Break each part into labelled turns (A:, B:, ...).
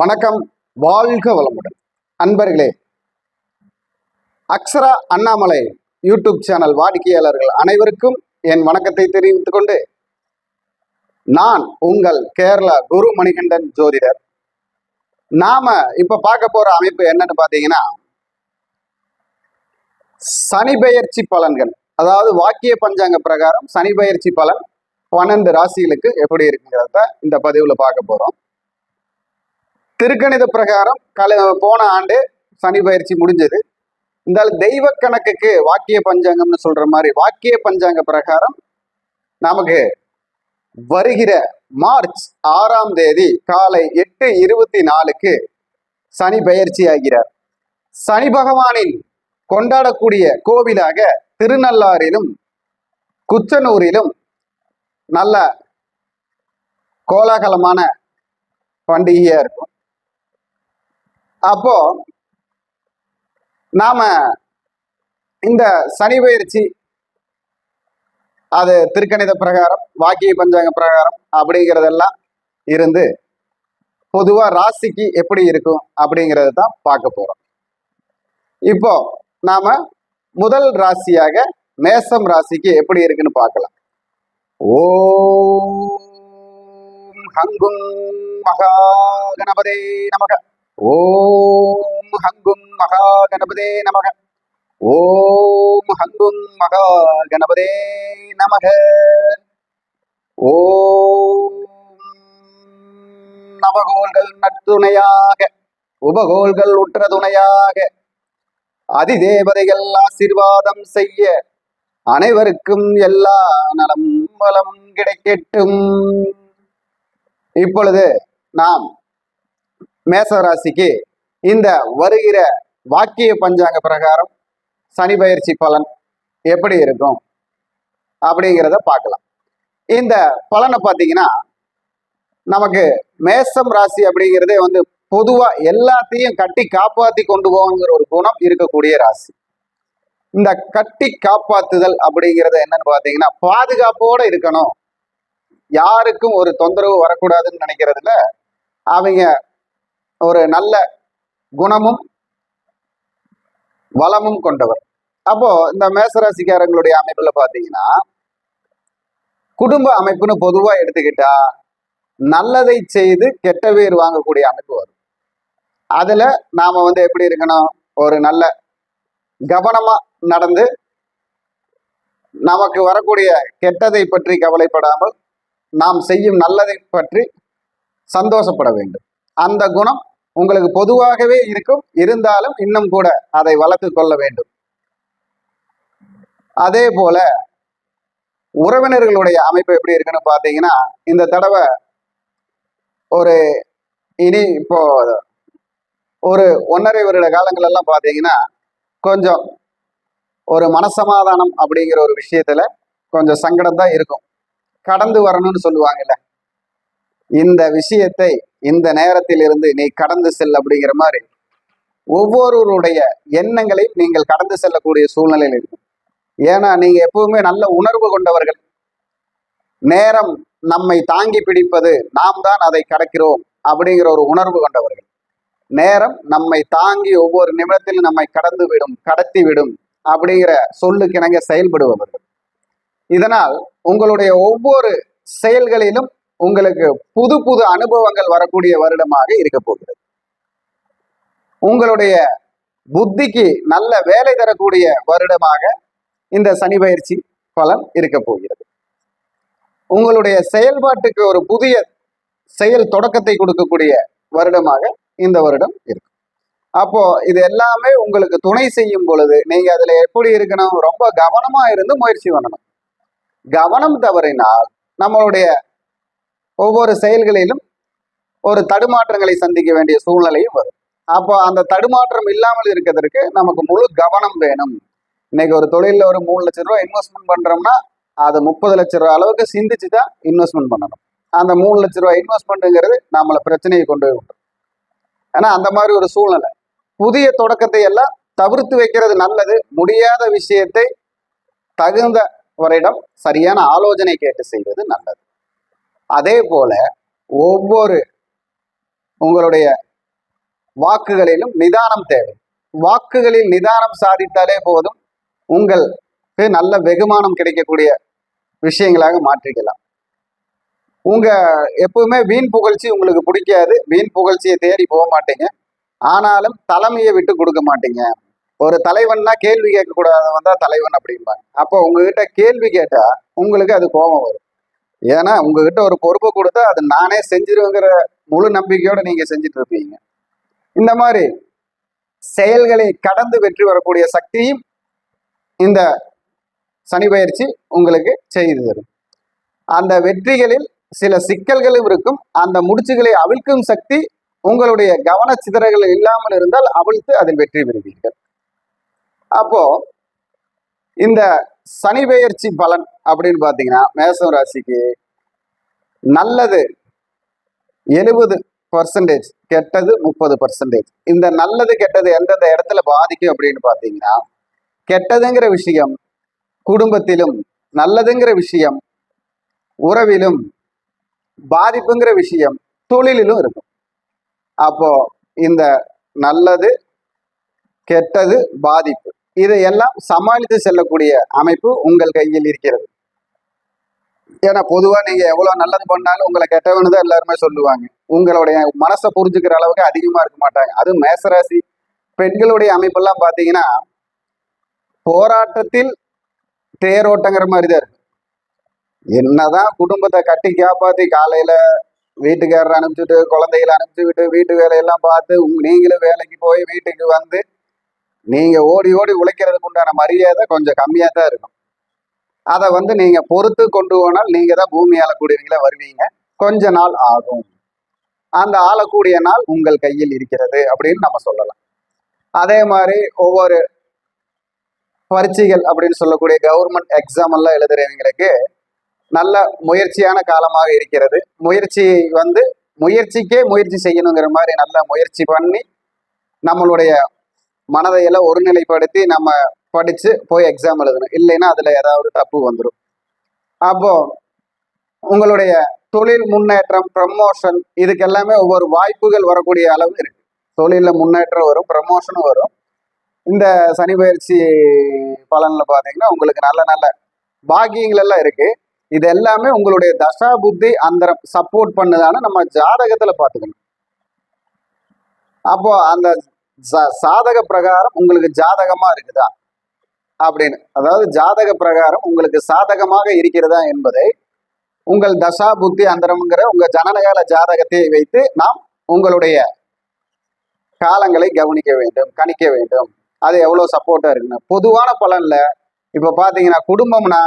A: வணக்கம் வாழ்க வளமுடன். அன்பர்களே அக்ஷரா அண்ணாமலை யூடியூப் சேனல் வாடிக்கையாளர்கள் அனைவருக்கும் என் வணக்கத்தை தெரிவித்துக் கொண்டு நான் உங்கள் கேரளா குரு மணிகண்டன் ஜோதிடர். நாம இப்ப பார்க்க போற அமைப்பு என்னன்னு பாத்தீங்கன்னா சனி பெயர்ச்சி பலன்கள். அதாவது வாக்கிய பஞ்சாங்க பிரகாரம் சனி பெயர்ச்சி பலன் பன்னெண்டு ராசிகளுக்கு எப்படி இருக்குங்கிறத இந்த பதிவுல பார்க்க போறோம். திருக்கணித பிரகாரம் கல போன ஆண்டு சனி பயிற்சி முடிஞ்சது. இந்த தெய்வ கணக்குக்கு வாக்கிய பஞ்சாங்கம்னு சொல்ற மாதிரி வாக்கிய பஞ்சாங்க பிரகாரம் நமக்கு வருகிற மார்ச் ஆறாம் தேதி காலை எட்டு இருபத்தி நாலுக்கு சனி பெயர்ச்சி ஆகிறார். சனி பகவானின் கொண்டாடக்கூடிய கோவிலாக திருநள்ளாறிலும் குச்சனூரிலும் நல்ல கோலாகலமான பண்டிகையா இருக்கும். அப்போ நாம இந்த சனி பயிற்சி அது திருக்கணித பிரகாரம் வாக்கிய பஞ்சாங்க பிரகாரம் அப்படிங்கிறதெல்லாம் இருந்து பொதுவா ராசிக்கு எப்படி இருக்கும் அப்படிங்கிறத தான் பார்க்க போறோம். இப்போ நாம முதல் ராசியாக மேசம் ராசிக்கு எப்படி இருக்குன்னு பார்க்கலாம். ஓம் ஹங்கும் மகா கணபதே நமக. ஓம் ஹங்கும் மகா கணபதே நமக. ஓம் ஹங்கும் மகா கணபதே நமக. ஓம் நவகோள்கள் நட்டுணையாக உபகோள்கள் உற்ற துணையாக அதிதேவதைகள் ஆசீர்வாதம் செய்ய அனைவருக்கும் எல்லா நலம் வளம் கிடைக்கட்டும். இப்பொழுது நாம் மேசராசிக்கு இந்த வருகிற வாக்கிய பஞ்சாங்க பிரகாரம் சனி பயிற்சி பலன் எப்படி இருக்கும் அப்படிங்கிறத பார்க்கலாம். இந்த பலனை பார்த்தீங்கன்னா நமக்கு மேசம் ராசி அப்படிங்கிறதே வந்து பொதுவா எல்லாத்தையும் கட்டி காப்பாத்தி கொண்டு போகணுங்கிற ஒரு குணம் இருக்கக்கூடிய ராசி. இந்த கட்டி காப்பாத்துதல் அப்படிங்கிறது என்னன்னு பார்த்தீங்கன்னா பாதுகாப்போட இருக்கணும். யாருக்கும் ஒரு தொந்தரவு வரக்கூடாதுன்னு நினைக்கிறதுல அவங்க ஒரு நல்ல குணமும் வளமும் கொண்டவர். அப்போ இந்த மேசராசிக்காரங்களுடைய அமைப்புல பாத்தீங்கன்னா குடும்ப அமைப்புன்னு பொதுவா எடுத்துக்கிட்டா நல்லதை செய்து கெட்ட பேர் வாங்கக்கூடிய அமைப்பு வரும். அதுல நாம வந்து எப்படி இருக்கணும்? ஒரு நல்ல கவனமா நடந்து நமக்கு வரக்கூடிய கெட்டதை பற்றி கவலைப்படாமல் நாம் செய்யும் நல்லதை பற்றி சந்தோஷப்பட வேண்டும். அந்த குணம் உங்களுக்கு பொதுவாகவே இருக்கும். இருந்தாலும் இன்னும் கூட அதை வளர்த்து கொள்ள வேண்டும். அதே போல உறவினர்களுடைய அமைப்பு எப்படி இருக்குன்னு பார்த்தீங்கன்னா இந்த தடவை ஒரு இனி இப்போ ஒரு ஒன்றரை வருட காலங்கள் எல்லாம் பார்த்தீங்கன்னா கொஞ்சம் ஒரு மனசமாதானம் அப்படிங்கிற ஒரு விஷயத்துல கொஞ்சம் சங்கடம் தான் இருக்கும். கடந்து வரணும்னு சொல்லுவாங்கல்ல. இந்த விஷயத்தை இந்த நேரத்தில் இருந்து நீ கடந்து செல் அப்படிங்கிற மாதிரி ஒவ்வொருவருடைய எண்ணங்களையும் நீங்கள் கடந்து செல்லக்கூடிய சூழ்நிலையில் இருக்கும் ஏன்னா நீங்க எப்பவுமே நல்ல உணர்வு கொண்டவர்கள். நேரம் நம்மை தாங்கி பிடிப்பது நாம் தான் அதை கடக்கிறோம் அப்படிங்கிற ஒரு உணர்வு கொண்டவர்கள். நேரம் நம்மை தாங்கி ஒவ்வொரு நிமிடத்திலும் நம்மை கடந்து விடும் கடத்தி விடும் அப்படிங்கிற சொல்லுக்கிணங்க செயல்படுபவர்கள். இதனால் உங்களுடைய ஒவ்வொரு செயல்களிலும் உங்களுக்கு புது புது அனுபவங்கள் வரக்கூடிய வருடமாக இருக்க போகிறது. உங்களுடைய புத்திக்கு நல்ல வேலை தரக்கூடிய வருடமாக இந்த சனி பயிற்சி பலன் இருக்க போகிறது. உங்களுடைய செயல்பாட்டுக்கு ஒரு புதிய செயல் தொடக்கத்தை கொடுக்கக்கூடிய வருடமாக இந்த வருடம் இருக்கும் அப்போ இது எல்லாமே உங்களுக்கு துணை செய்யும் பொழுது நீங்க அதுல எப்படி இருக்கணும்? ரொம்ப கவனமா இருந்து முயற்சி பண்ணணும். கவனம் தவறினால் நம்மளுடைய ஒவ்வொரு செயல்களிலும் ஒரு தடுமாற்றங்களை சந்திக்க வேண்டிய சூழ்நிலையும் வரும். அப்போ அந்த தடுமாற்றம் இல்லாமல் இருக்கிறதுக்கு நமக்கு முழு கவனம் வேணும். இன்னைக்கு ஒரு தொழிலில் ஒரு மூணு லட்ச ரூபா இன்வெஸ்ட்மெண்ட் பண்றோம்னா அது முப்பது லட்ச ரூபா அளவுக்கு சிந்திச்சு தான் இன்வெஸ்ட்மெண்ட் பண்ணணும். அந்த மூணு லட்ச ரூபா இன்வெஸ்ட்மெண்ட்டுங்கிறது நம்மளை பிரச்சனையை கொண்டு போய் விட்டுரும். ஏன்னா அந்த மாதிரி ஒரு சூழ்நிலை. புதிய தொடக்கத்தை எல்லாம் தவிர்த்து வைக்கிறது நல்லது. முடியாத விஷயத்தை தகுந்தவரிடம் சரியான ஆலோசனை கேட்டு செய்வது நல்லது. அதே போல ஒவ்வொரு உங்களுடைய வாக்குகளிலும் நிதானம் தேவை. வாக்குகளில் நிதானம் சாதித்தாலே போதும் உங்களுக்கு நல்ல வெகுமானம் கிடைக்கக்கூடிய விஷயங்களாக மாற்றிக்கலாம். உங்க எப்பவுமே வீண் புகழ்ச்சி உங்களுக்கு பிடிக்காது. வீண் புகழ்ச்சியை தேடி போக மாட்டீங்க. ஆனாலும் தலைமையை விட்டு கொடுக்க மாட்டீங்க. ஒரு தலைவன்னா கேள்வி கேட்கக்கூடாதவன் தான் தலைவன் அப்படிம்பாங்க. அப்போ உங்ககிட்ட கேள்வி கேட்டா உங்களுக்கு அது கோபம் வரும். ஏன்னா உங்ககிட்ட ஒரு பொறுப்பை கொடுத்தா அது நானே செஞ்சிருவேங்கிற முழு நம்பிக்கையோட நீங்க செஞ்சுட்டு இருப்பீங்க இந்த மாதிரி செயல்களை கடந்து வெற்றி வரக்கூடிய சக்தியும் இந்த சனி பயிற்சி உங்களுக்கு செய்து தரும். அந்த வெற்றிகளில் சில சிக்கல்களும் இருக்கும். அந்த முடிச்சுகளை அவிழ்க்கும் சக்தி உங்களுடைய கவனச்சிதறல்கள் இல்லாமல் இருந்தால் அவிழ்த்து அதில் வெற்றி பெறுவீர்கள். அப்போ இந்த சனி பெயர்ச்சி பலன் அப்படின்னு பார்த்தீங்கன்னா மேசம் ராசிக்கு நல்லது. எழுபது பர்சன்டேஜ் கெட்டது முப்பது பர்சன்டேஜ் இந்த நல்லது கெட்டது எந்தெந்த இடத்துல பாதிக்கும் அப்படின்னு பார்த்தீங்கன்னா கெட்டதுங்கிற விஷயம் குடும்பத்திலும் நல்லதுங்கிற விஷயம் உறவிலும் பாதிப்புங்கிற விஷயம் தொழிலிலும் இருக்கும். அப்போ இந்த நல்லது கெட்டது பாதிப்பு இதையெல்லாம் சமாளித்து செல்லக்கூடிய அமைப்பு உங்கள் கையில் இருக்கிறது. ஏன்னா பொதுவா நீங்க எவ்வளவு நல்லது பண்ணாலும் உங்களை கெட்டவனு தான் எல்லாருமே சொல்லுவாங்க. உங்களுடைய மனசை புரிஞ்சுக்கிற அளவுக்கு அதிகமா இருக்க மாட்டாங்க. அதுவும் மேசராசி பெண்களுடைய அமைப்பெல்லாம் பாத்தீங்கன்னா போராட்டத்தில் தேரோட்டங்கிற மாதிரி தான் இருக்கு. என்னதான் குடும்பத்தை கட்டி காப்பாத்தி காலையில வீட்டுக்காரர் அனுப்பிச்சுட்டு குழந்தைகளை அனுப்பிச்சு விட்டு வீட்டு வேலையெல்லாம் பார்த்து உங்க நீங்களும் வேலைக்கு போய் வீட்டுக்கு வந்து நீங்க ஓடி ஓடி உழைக்கிறதுக்கு உண்டான மரியாதை கொஞ்சம் கம்மியா தான் இருக்கும். அதை வந்து நீங்க பொறுத்து கொண்டு போனால் நீங்க தான் பூமி கூடியவங்களே வருவீங்க. கொஞ்ச நாள் ஆகும். அந்த ஆளக்கூடிய நாள் உங்கள் கையில் இருக்கிறது அப்படின்னு நம்ம சொல்லலாம். அதே மாதிரி ஒவ்வொரு பரீட்சைகள் அப்படின்னு சொல்லக்கூடிய கவர்மெண்ட் எக்ஸாம் எல்லாம் எழுதுறவங்களுக்கு நல்ல முயற்சியான காலமாக இருக்கிறது. முயற்சி வந்து முயற்சிக்கே முயற்சி செய்யணுங்கிற மாதிரி நல்ல முயற்சி பண்ணி நம்மளுடைய மனதை எல்லாம் ஒருநிலைப்படுத்தி நம்ம படிச்சு போய் எக்ஸாம் எழுதணும். இல்லைன்னா அதுல ஏதாவது தப்பு வந்துடும் அப்போ உங்களுடைய தொழில் முன்னேற்றம் ப்ரமோஷன் இதுக்கு எல்லாமே ஒவ்வொரு வாய்ப்புகள் வரக்கூடிய அளவு இருக்கு. தொழிலில் முன்னேற்றம் வரும் ப்ரமோஷனும் வரும். இந்த சனி பயிற்சி பலனில் பார்த்தீங்கன்னா உங்களுக்கு நல்ல நல்ல பாக்கியங்கள் எல்லாம் இருக்கு. இது எல்லாமே உங்களுடைய தசா புத்தி அந்தரம் சப்போர்ட் பண்ணதான நம்ம ஜாதகத்தில் பார்த்துக்கணும் அப்போ அந்த சாதக பிரகாரம் உங்களுக்கு ஜாதகமா இருக்குதா? அப்படின்னு. அதாவது ஜாதக பிரகாரம் உங்களுக்கு சாதகமாக இருக்கிறதா என்பதை உங்கள் தசா புத்தி அந்தரம்ங்கிற உங்க ஜனனகால ஜாதகத்தை வைத்து நாம் உங்களுடைய காலங்களை கவனிக்க வேண்டும் கணிக்க வேண்டும். அது எவ்வளவு சப்போர்ட்டா இருக்குன்னு. பொதுவான பலன்ல இப்ப பாத்தீங்கன்னா குடும்பம்னா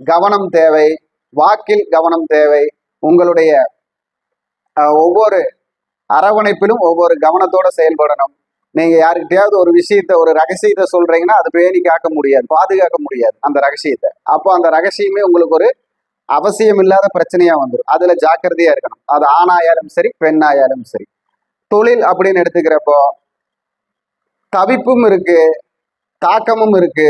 A: கவனம் தேவை வாக்கில் கவனம் தேவை உங்களுடைய அஹ், ஒவ்வொரு அரவணைப்பிலும் ஒவ்வொரு கவனத்தோட செயல்படணும். நீங்க யாருக்கிட்டையாவது ஒரு விஷயத்த ஒரு ரகசியத்தை சொல்றீங்கன்னா அது பேணி காக்க முடியாது பாதுகாக்க முடியாது அந்த ரகசியத்தை. அப்போ அந்த ரகசியமே உங்களுக்கு ஒரு அவசியம் இல்லாத பிரச்சனையா வந்துடும் அதுல ஜாக்கிரதையா இருக்கணும். அது ஆணாயாலும் சரி பெண்ணாயாலும் சரி. தொழில் அப்படின்னு எடுத்துக்கிறப்போ தவிப்பும் இருக்கு தாக்கமும் இருக்கு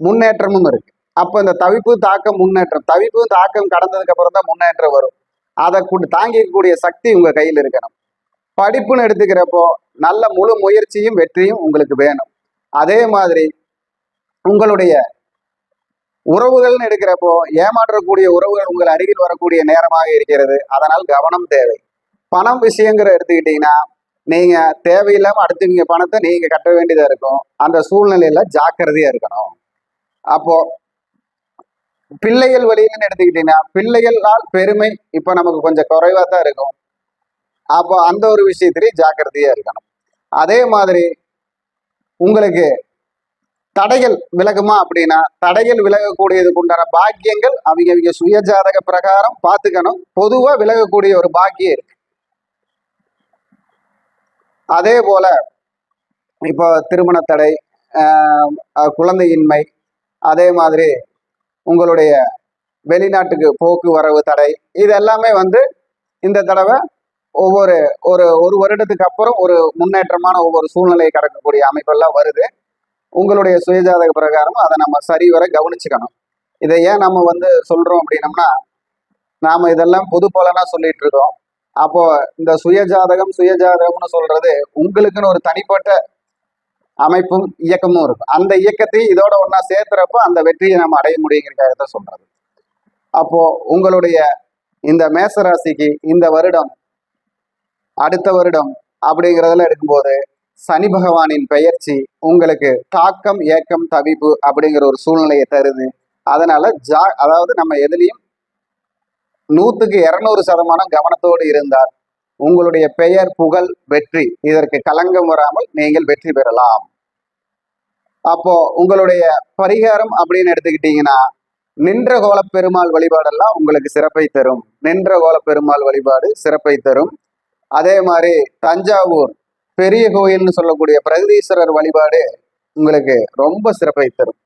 A: முன்னேற்றமும் இருக்கு. அப்போ இந்த தவிப்பு தாக்கம் முன்னேற்றம் தவிப்பு தாக்கம் கடந்ததுக்கு அப்புறம் தான் முன்னேற்றம் வரும். அதை கொண்டு தாங்கிக்கக்கூடிய சக்தி உங்க கையில் இருக்கணும். படிப்புன்னு எடுத்துக்கிறப்போ நல்ல முழு முயற்சியும் வெற்றியும் உங்களுக்கு வேணும். அதே மாதிரி உங்களுடைய உறவுகள்னு எடுக்கிறப்போ ஏமாற்றக்கூடிய உறவுகள் உங்கள் அருகில் வரக்கூடிய நேரமாக இருக்கிறது. அதனால் கவனம் தேவை. பணம் விஷயங்கிற எடுத்துக்கிட்டீங்கன்னா நீங்க தேவையில்லாம அடுத்தவங்க பணத்தை நீங்க கட்ட வேண்டியதா இருக்கும். அந்த சூழ்நிலையில ஜாக்கிரதையா இருக்கணும். அப்போ பிள்ளைகள் வழியிலன்னு எடுத்துக்கிட்டீங்கன்னா பிள்ளைகளால் பெருமை இப்ப நமக்கு கொஞ்சம் குறைவா தான் இருக்கும். அப்போ அந்த ஒரு விஷயத்திலேயே ஜாக்கிரதையா இருக்கணும். அதே மாதிரி உங்களுக்கு தடைகள் விலகுமா அப்படின்னா தடைகள் விலகக்கூடியதுக்கு உண்டான பாக்கியங்கள் அவங்க அவங்க சுயஜாதக பிரகாரம் பார்த்துக்கணும். பொதுவா விலகக்கூடிய ஒரு பாக்கியம் இருக்கு. அதே போல இப்போ திருமண தடை குழந்தையின்மை அதே மாதிரி உங்களுடைய வெளிநாட்டுக்கு போக்குவரவு தடை இது எல்லாமே வந்து இந்த தடவை ஒவ்வொரு ஒரு ஒரு வருடத்துக்கு அப்புறம் ஒரு முன்னேற்றமான ஒவ்வொரு சூழ்நிலையை கடக்கக்கூடிய அமைப்பெல்லாம் வருது. உங்களுடைய சுயஜாதக பிரகாரம் அதை நம்ம சரிவர கவனிச்சுக்கணும். இதை ஏன் நம்ம வந்து சொல்றோம் அப்படின்னம்னா நாம இதெல்லாம் பொது பலனா சொல்லிட்டு இருக்கோம். அப்போ இந்த சுயஜாதகம் சுயஜாதகம்னு சொல்றது உங்களுக்குன்னு ஒரு தனிப்பட்ட அமைப்பும் இயக்கமும் இருக்கும். அந்த இயக்கத்தை இதோட ஒன்றா சேர்த்துறப்போ அந்த வெற்றியை நம்ம அடைய முடியுங்கிறத சொல்றது. அப்போ உங்களுடைய இந்த மேசராசிக்கு இந்த வருடம் அடுத்த வருடம் அப்படிங்கிறதெல்லாம் எடுக்கும்போது சனி பகவானின் பெயர்ச்சி உங்களுக்கு தாக்கம் ஏக்கம் தவிப்பு அப்படிங்கிற ஒரு சூழ்நிலையை தருது. அதனால ஜா அதாவது நம்ம எதுலையும் நூத்துக்கு இருநூறு சதமானம் கவனத்தோடு இருந்தால் உங்களுடைய பெயர் புகழ் வெற்றி இதற்கு களங்கம் வராமல் நீங்கள் வெற்றி பெறலாம். அப்போ உங்களுடைய பரிகாரம் அப்படின்னு எடுத்துக்கிட்டீங்கன்னா நின்ற கோல பெருமாள் வழிபாடெல்லாம் உங்களுக்கு சிறப்பை தரும். நின்ற கோல பெருமாள் வழிபாடு சிறப்பை தரும். அதே மாதிரி தஞ்சாவூர் பெரிய கோயில்னு சொல்லக்கூடிய பிரகதீஸ்வரர் வழிபாடு உங்களுக்கு ரொம்ப சிறப்பை தரும்.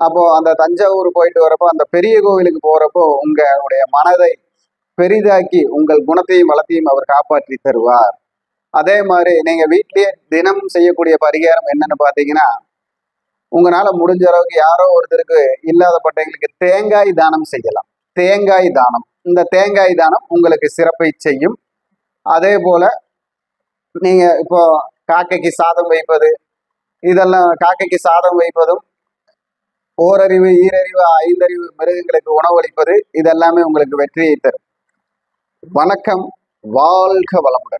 A: அப்போ அந்த தஞ்சாவூர் போயிட்டு வரப்போ அந்த பெரிய கோவிலுக்கு போறப்போ உங்களுடைய மனதை பெரிதாக்கி உங்கள் குணத்தையும் வளத்தையும் அவர் காப்பாற்றி தருவார். அதே மாதிரி நீங்க வீட்டிலேயே தினம் செய்யக்கூடிய பரிகாரம் என்னன்னு பாத்தீங்கன்னா உங்களால முடிஞ்ச அளவுக்கு யாரோ ஒருத்தருக்கு இல்லாதப்பட்டவங்களுக்கு தேங்காய் தானம் செய்யலாம். தேங்காய் தானம். இந்த தேங்காய் தானம் உங்களுக்கு சிறப்பை செய்யும். அதே போல நீங்க இப்போ காக்கைக்கு சாதம் வைப்பது இதெல்லாம் காக்கைக்கு சாதம் வைப்பதும் ஓரறிவு ஈரறிவு ஐந்தறிவு மிருகங்களுக்கு உணவளிப்பது இதெல்லாமே உங்களுக்கு வெற்றியை தரும். வணக்கம் வாழ்க வளமுடன்.